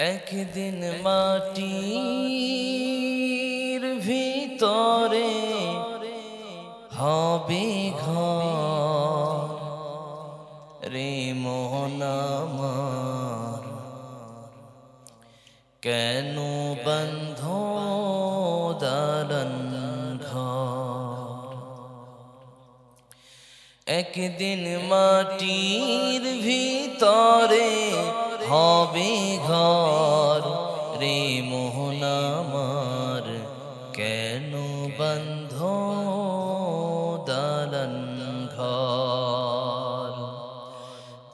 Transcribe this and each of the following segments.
একদিন মাটির ভিতরে হবে ঘর। রে মোহন আমার, কেন বন্ধ দালন ঘর? একদিন মাটির ভিতরে হবে ঘর।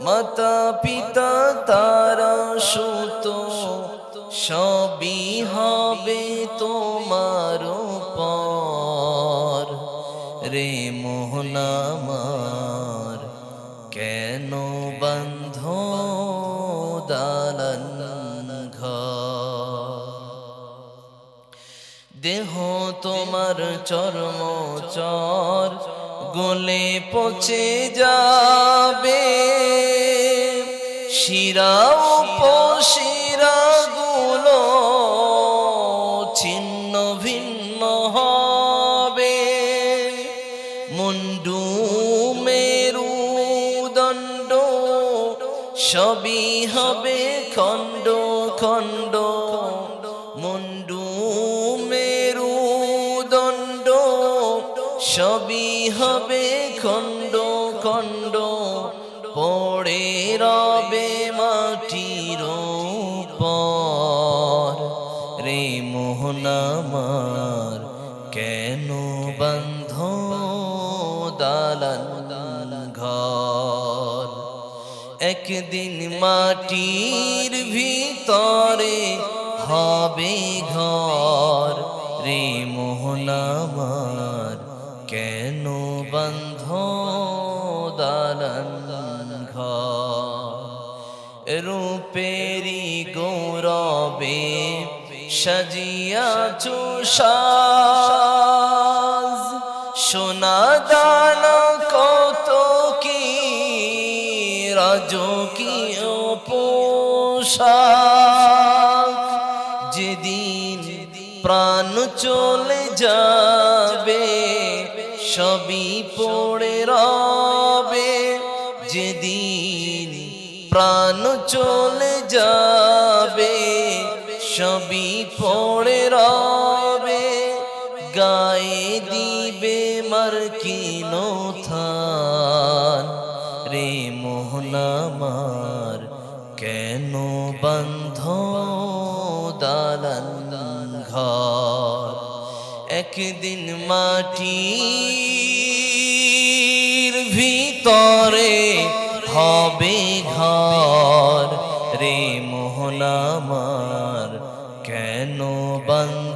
মাতা পিতা তারা সুত, সবই হবে তোমার পর রে মোহনামার কেন বন্ধ দালন দেহ তোমার চর্ম চর গলে পচে যাবে শিরা উপশিরা গুলো ছিন্ন ভিন্ন হবে। মুন্ডু মেরু দণ্ড সবই হবে খণ্ড খণ্ড। মুন্ডু মেরু দণ্ড সবই হবে খণ্ড খণ্ড। পড়ে রবে মোহনামার কেন বন্ধ দালান ঘর? একদিন মাটির ভিতরে হবে ঘর। রে মোহনামার কেন বন্ধ দালান ঘর? রূপেরি গৌরবে সাজিয়াছু সাজ সোনা দানা কত কি, রাজকীয় পোশাক। যেদিন প্রাণ চলে যাবে, সবই পড়ে রবে। যেদিন প্রাণ চলে যাবে সবই পড়ে রবে, গায়ে দিবে মার্কিন থান। রে মোহনামার কেন বন্ধ দালান ঘর? একদিন মাটির ভিতরে হবে ঘর। রে মোহনামার কেন বন্ধ